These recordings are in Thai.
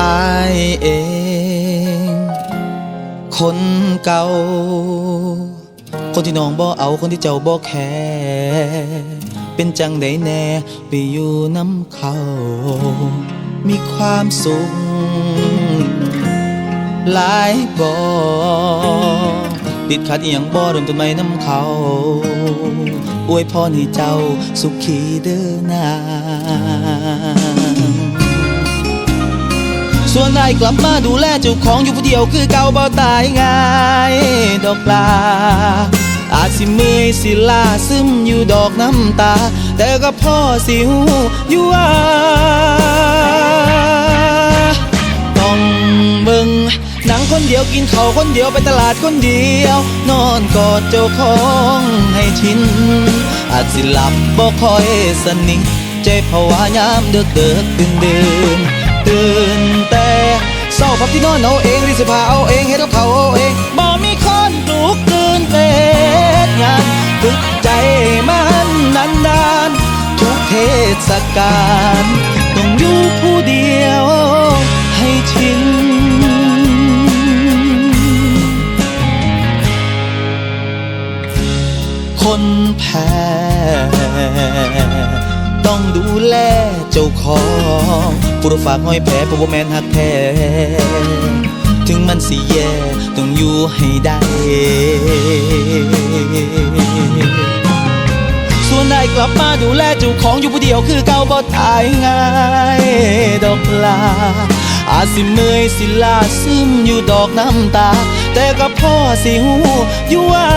อายเอง คนเก่า คนที่น้องบ่เอาคนที่เจ้าบ่แคร์เป็นจังไดแน่ไปอยู่น้ำเขา มีความสุขหลายบ่ติดขัดอีหยงบ่เริ่มต้นไม่น้ำเขา อวยพรให้เจ้าสุขีเด้อนา ส่วนนายกลับมาดูแลเจ้าของอยู่ผู้เดียวคือเก่าเบาตายง่ายดอกลา อาจสิเมื่อยสิลาซึมอยู่ดอกน้ำตา แต่ก็พ่อสิหูอยู่ว่าต้องเบิ่งหนังคนเดียวกินข้าวคนเดียวไปตลาดคนเดียว นอนกอดเจ้าของให้ชิน อาจสิหลับบ่คอยสนิทใจภาวะยามเดือกเดือกตื่นเดินตื่นแต่เศร้า พับที่นอนเอาเองรีสผ้าเอาเองเฮ็ดกับเขาเอาเองบ่มีคนปลุกตื่นเป็ดงานฝึกใจมันนันดานทุกเทศกาลต้องอยู่ผู้เดียวให้ชิน ต้องดูแลเจ้าของผู้รฝากห้อยแผลผู้บ่แมนหักแท้ถึงมันสิแย่ต้องอยู่ให้ได้ ส่วนนายกลับมาดูแลเจ้าของอยู่ผู้เดียวคือเก่าบ่ตายง่ายดอกลาอาจสิเมื่อยสิลาซึมอยู่ดอกน้ำตา แต่ก็พ่อสิหูอยู่ว่า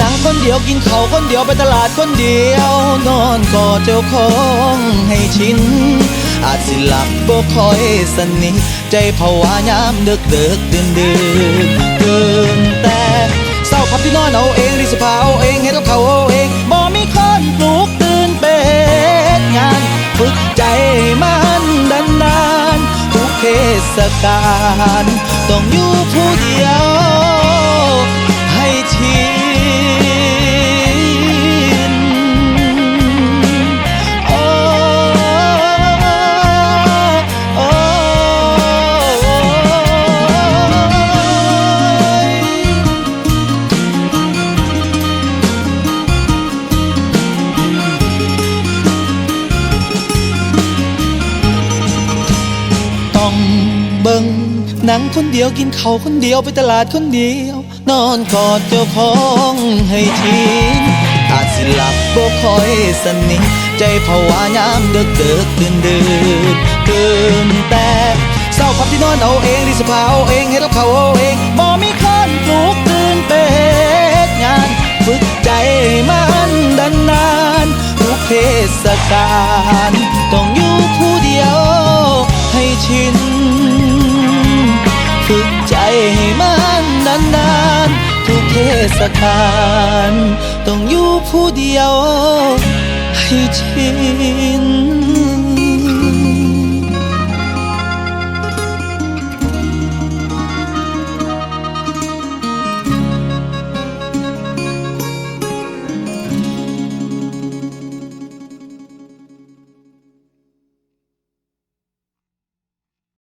นังคนเดียวกินข้าวคนเดียวไปตลาดคนเดียว นอนกอดเจ้าของให้ชิน อาจสิหลับบ่คอยสนิทใจภาวะยามเดึกเดึกดื่นดื่นเกินแต่เศร้าพับที่นอนเอาเองรีสผ้าเอาเองเฮ็ดกับเขาเอาเองบ่มีคนปลุกตื่นเป็ดงานฝึกใจมันดันนานๆทุกเทศกาลต้องอยู่ผู้เดียว เบิงหนังคนเดียวกินข้าวคนเดียวไปตลาดคนเดียว นอนกอดเจ้าของให้ชินอาจสิหลับบ่คอยสนิทใจภาวะยามเดึกเดึกดื่นดื่นตื่นแต่เศร้าพับที่นอนเอาเองรีสผ้าเอาเองเฮ็ดกับเขาเอาเองบ่มีคนปลุกตื่นเป็ดงานฝึกใจมันดันนานทุกเทศกาล ศกาลต้องอยู่ผู้เดียวให้ชิน